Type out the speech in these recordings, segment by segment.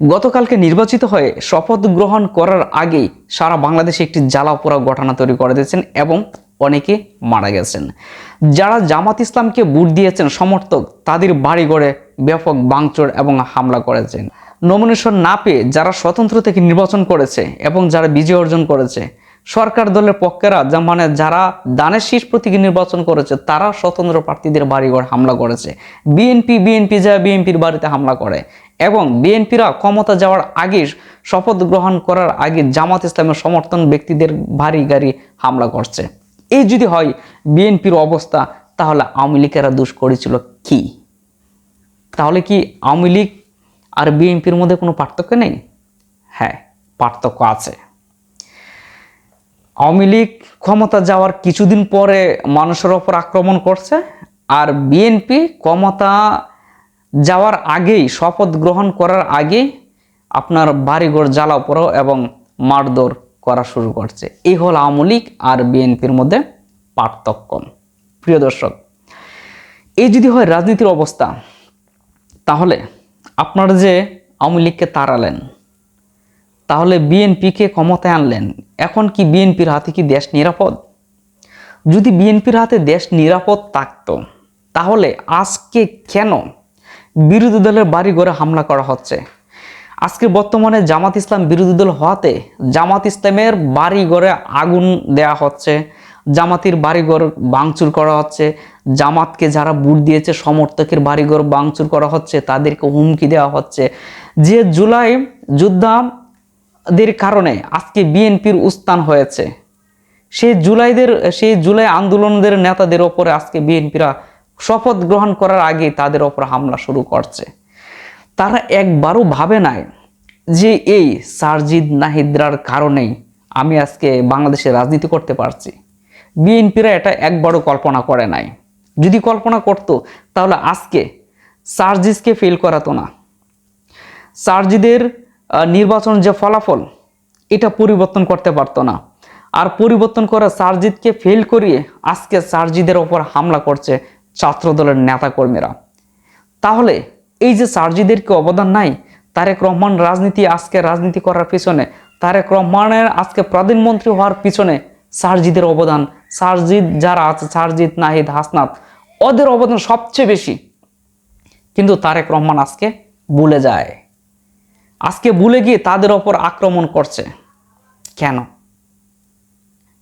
গতকালকে নির্বাচিত হয়ে শপথ গ্রহণ করার আগেই সারা বাংলাদেশে একটি জ্বালা পোড়া ঘটনা তৈরি করে দিয়েছেন এবং অনেকে মারা গেছেন। যারা জামাত ইসলামকে বুট দিয়েছেন, সমর্থক, তাদের বাড়িঘরে ব্যাপক বাংচুর এবং হামলা করেছেন। নমিনেশন না পেয়ে যারা স্বতন্ত্র থেকে নির্বাচন করেছে এবং যারা বিজয় অর্জন করেছে, সরকার দলের পক্ষেরা যা মানে যারা দানের শীষ প্রতীকে নির্বাচন করেছে, তারা স্বতন্ত্র প্রার্থীদের বাড়িঘর হামলা করেছে। বিএনপি বিএনপি যা বিএনপির বাড়িতে হামলা করে। এবং বিএনপিরা ক্ষমতা যাওয়ার আগে শপথ গ্রহণ করার আগে জামাত ইসলামের সমর্থন ব্যক্তিদের ভারী গাড়ি হামলা করছে। এই যদি হয় বিএনপির অবস্থা, তাহলে আওয়ামী লীগেরা দোষ করেছিল কি? তাহলে কি আওয়ামী লীগ আর বিএনপির মধ্যে কোনো পার্থক্য নেই? হ্যাঁ পার্থক্য আছে। আওয়ামী লীগ ক্ষমতা যাওয়ার কিছুদিন পরে মানুষের ওপর আক্রমণ করছে, আর বিএনপি ক্ষমতা যাওয়ার আগেই, শপথ গ্রহণ করার আগে আপনার বাড়িঘর জ্বালাও পড়ো এবং মারধর করা শুরু করছে। এই হল আওয়ামী লীগ আর বিএনপির মধ্যে পার্থক্য। প্রিয় দর্শক, এই যদি হয় রাজনীতির অবস্থা, তাহলে আপনারা যে আওয়ামী লীগকে তাড়ালেন, তাহলে বিএনপিকে ক্ষমতায় আনলেন, এখন কি বিএনপির হাতে কি দেশ নিরাপদ? যদি বিএনপির হাতে দেশ নিরাপদ থাকত, তাহলে আজকে কেন বিরোধী দলের বাড়ি ঘরে হামলা করা হচ্ছে। আজকে বর্তমানে জামাত ইসলাম বিরোধী দল হওয়াতে জামাত ইসলামের বাড়ি ঘরে আগুন দেয়া হচ্ছে, জামাতির বাড়িঘর ভাঙচুর করা হচ্ছে, জামাতকে যারা বুট দিয়েছে, সমর্থকের বাড়িঘর ভাঙচুর করা হচ্ছে, তাদেরকে হুমকি দেওয়া হচ্ছে। যে জুলাই যোদ্ধা দের কারণে আজকে বিএনপির উস্থান হয়েছে, সেই জুলাইদের, সেই জুলাই আন্দোলনদের নেতাদের ওপরে আজকে বিএনপিরা শপথ গ্রহণ করার আগে তাদের ওপর হামলা শুরু করছে। তারা একবারও ভাবে নাই যে এই সারজিদ নাহিদ্রার কারণেই আমি আজকে বাংলাদেশে রাজনীতি করতে পারছি। বিএনপিরা এটা একবারও কল্পনা করে নাই। যদি কল্পনা করতো, তাহলে আজকে সার্জিসকে ফেল করাতো না। সার্জিদের নির্বাচন যে ফলাফল, এটা পরিবর্তন করতে পারতো না। আর পরিবর্তন করে সার্জিদকে ফেল করিয়ে আজকে সার্জিদের ওপর হামলা করছে ছাত্রদলের নেতাকর্মীরা। তাহলে এই যে সার্জিদের কি অবদান নাই? তারেক রহমান রাজনীতি আজকে রাজনীতি করার পিছনে, তারেক রহমানের আজকে প্রধানমন্ত্রী হওয়ার পিছনে সার্জিদের অবদান। সার্জিদ যারা আছে, সার্জিদ, নাহিদ, হাসনাত, ওদের অবদান সবচেয়ে বেশি। কিন্তু তারেক রহমান আজকে ভুলে যায়। আজকে ভুলে গিয়ে তাদের ওপর আক্রমণ করছে। কেন?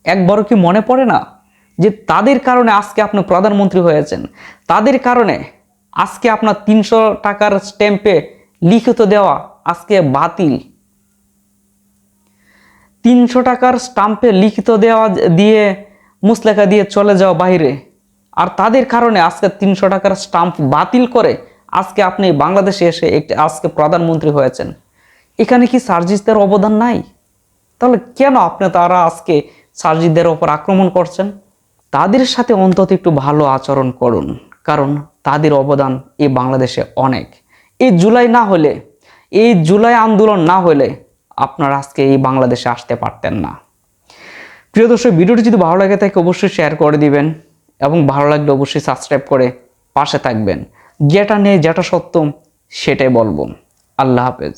একবারও কি মনে পড়ে না? যে তাদের কারণে আজকে আপনি প্রধানমন্ত্রী হয়েছেন, তাদের কারণে আজকে আপনার তিনশো টাকার স্ট্যাম্পে লিখিত দেওয়া আজকে বাতিল। তিনশো টাকার স্টাম্পে লিখিত দেওয়া দিয়ে মুসলেখা দিয়ে চলে যাওয়া বাইরে আর তাদের কারণে আজকে তিনশো টাকার স্টাম্প বাতিল করে আজকে আপনি বাংলাদেশে এসে একটি আজকে প্রধানমন্ত্রী হয়েছেন। এখানে কি সার্জিসদের অবদান নাই? তাহলে কেন আপনি তারা আজকে সার্জিদের ওপর আক্রমণ করছেন? তাদের সাথে অন্তত একটু ভালো আচরণ করুন, কারণ তাদের অবদান এই বাংলাদেশে অনেক। এই জুলাই না হলে, এই জুলাই আন্দোলন না হলে আপনারা আজকে এই বাংলাদেশে আসতে পারতেন না। প্রিয় দর্শক, ভিডিওটি যদি ভালো লাগে থাকে অবশ্যই শেয়ার করে দিবেন এবং ভালো লাগলে অবশ্যই সাবস্ক্রাইব করে পাশে থাকবেন। যেটা নেই, যেটা সত্য, সেটাই বলব। আল্লাহ হাফেজ।